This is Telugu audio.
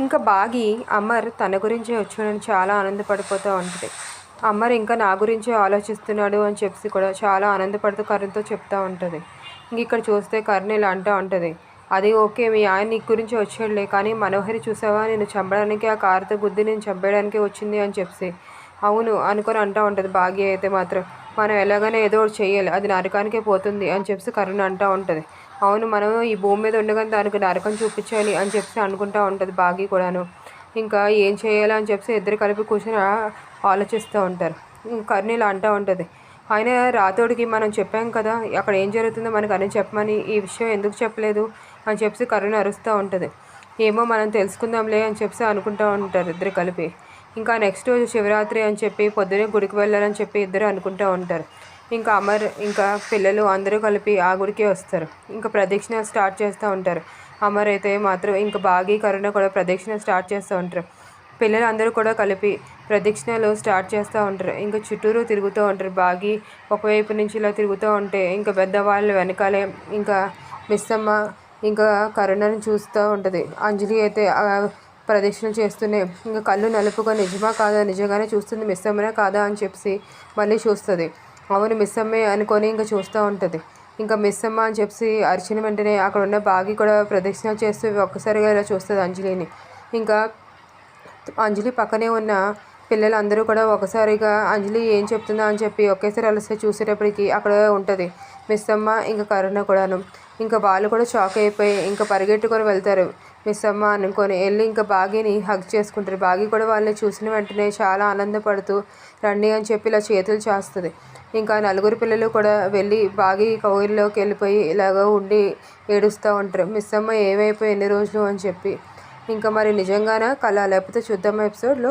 ఇంకా బాగి అమర్ తన గురించే వచ్చాడని చాలా ఆనందపడిపోతూ ఉంటుంది. అమర్ ఇంకా నా గురించే ఆలోచిస్తున్నాడు అని చెప్పి కూడా చాలా ఆనందపడుతూ కరుణ్తో చెప్తూ ఉంటుంది. ఇంక ఇక్కడ చూస్తే కరుణ్ ఇలా అంటూ ఉంటుంది అది ఓకే మీ ఆయన నీ గురించి వచ్చాడులే కానీ మనోహరి చూసావా? నేను చంపడానికి ఆ కారుతో గుద్ది నేను చంపేయడానికి వచ్చింది అని చెప్పి. అవును అనుకొని అంటూ ఉంటుంది భాగ్య అయితే మాత్రం. మనం ఎలాగైనా ఏదో ఒకటి చేయాలి అది నరకానికే పోతుంది అని చెప్పి కరుణ అంటూ ఉంటుంది. అవును మనం ఈ భూమి మీద ఉండగానే దానికి నరకం చూపించాలి అని చెప్పి అనుకుంటూ ఉంటుంది బాగి కూడాను. ఇంకా ఏం చేయాలి అని చెప్పి ఇద్దరు కలిపి కూర్చొని ఆలోచిస్తూ ఉంటారు. ఇంకా ఇలా అంటూ ఉంటుంది. ఆయన రాతోడికి మనం చెప్పాం కదా అక్కడ ఏం జరుగుతుందో మనకు అని చెప్పమని ఈ విషయం ఎందుకు చెప్పలేదు అని చెప్పి కరుణ అరుస్తూ ఉంటుంది. ఏమో మనం తెలుసుకుందాంలే అని చెప్పి అనుకుంటూ ఉంటారు ఇద్దరు కలిపి. ఇంకా నెక్స్ట్ రోజు శివరాత్రి అని చెప్పి పొద్దునే గుడికి వెళ్ళాలని చెప్పి ఇద్దరు అనుకుంటూ ఉంటారు. ఇంకా అమర్ ఇంకా పిల్లలు అందరూ కలిపి ఆ గుడికి వస్తారు. ఇంకా ప్రదక్షిణ స్టార్ట్ చేస్తూ ఉంటారు. అమర్ అయితే మాత్రం ఇంకా బాగి కరుణ కూడా ప్రదక్షిణ స్టార్ట్ చేస్తూ ఉంటారు. పిల్లలు అందరూ కూడా కలిపి ప్రదక్షిణలు స్టార్ట్ చేస్తూ ఉంటారు. ఇంకా చుట్టూరు తిరుగుతూ ఉంటారు. బాగి ఒకవైపు నుంచి ఇలా తిరుగుతూ ఉంటే ఇంకా పెద్దవాళ్ళు వెనకాలే ఇంకా మిస్సమ్మ ఇంకా కరుణను చూస్తూ ఉంటుంది. అంజలి అయితే ప్రదక్షిణ చేస్తూనే ఇంకా కళ్ళు నలుపుగా నిజమా కాదా? నిజంగానే చూస్తుంది మిస్సమ్మనే కాదా? అని చెప్పి మళ్ళీ చూస్తుంది. అవును మిస్సమ్మే అనుకొని ఇంకా చూస్తూ ఉంటుంది. ఇంకా మిస్సమ్మ అని చెప్పి అరిచిన వెంటనే అక్కడ ఉన్న బాగి కూడా ప్రదక్షిణ చేస్తూ ఒక్కసారిగా ఇలా చూస్తుంది అంజలిని. ఇంకా అంజలి పక్కనే ఉన్న పిల్లలందరూ కూడా ఒకసారిగా అంజలి ఏం చెప్తుందా? అని చెప్పి ఒకేసారి అలసి చూసేటప్పటికి అక్కడ ఉంటుంది మిస్ అమ్మ ఇంకా కరుణ కూడాను. ఇంకా వాళ్ళు కూడా షాక్ అయిపోయి ఇంకా పరిగెట్టుకొని వెళ్తారు. మిస్ అమ్మ అనుకొని వెళ్ళి ఇంకా బాగీని హగ్ చేసుకుంటారు. బాగి కూడా వాళ్ళని చూసిన వెంటనే చాలా ఆనందపడుతూ రండి అని చెప్పి ఇలా చేతులు చేస్తుంది. ఇంకా నలుగురు పిల్లలు కూడా వెళ్ళి బాగి కౌగిల్లోకి వెళ్ళిపోయి ఇలాగ ఉండి ఏడుస్తూ ఉంటారు. మిస్ అమ్మ ఏమైపోయి ఎన్ని రోజులు? అని చెప్పి. ఇంకా మరి నిజంగానా? కళ లేకపోతే చూద్దాం ఎపిసోడ్లో